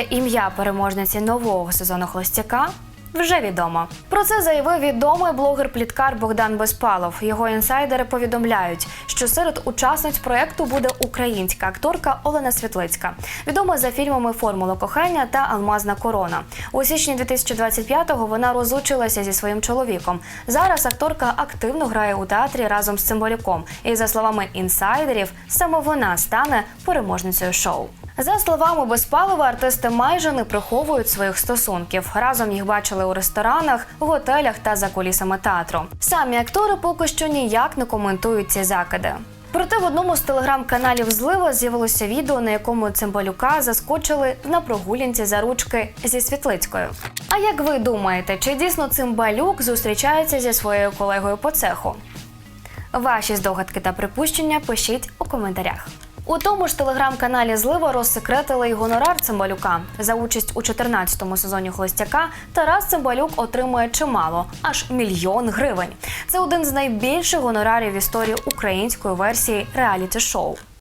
Ім'я переможниці нового сезону холостяка вже відомо. Про це заявив відомий блогер-пліткар Богдан Безпалов. Його інсайдери повідомляють, що серед учасниць проекту буде українська акторка Олена Світлицька, відома за фільмами Формула кохання та Алмазна корона. У січні 2025-го вона розлучилася зі своїм чоловіком. Зараз акторка активно грає у театрі разом з Цимбалюком. І за словами інсайдерів, саме вона стане переможницею шоу. За словами Безпалова, артисти майже не приховують своїх стосунків. Разом їх бачили у ресторанах, готелях та за кулісами театру. Самі актори поки що ніяк не коментують ці закиди. Проте в одному з телеграм-каналів злива з'явилося відео, на якому Цимбалюка заскочили на прогулянці за ручки зі Світлицькою. А як ви думаєте, чи дійсно Цимбалюк зустрічається зі своєю колегою по цеху? Ваші здогадки та припущення пишіть у коментарях. У тому ж телеграм-каналі Злива розсекретили й гонорар Цимбалюка. За участь у 14-му сезоні Холостяка Тарас Цимбалюк отримує чимало аж мільйон гривень. Це один з найбільших гонорарів в історії української версії реаліті-шоу.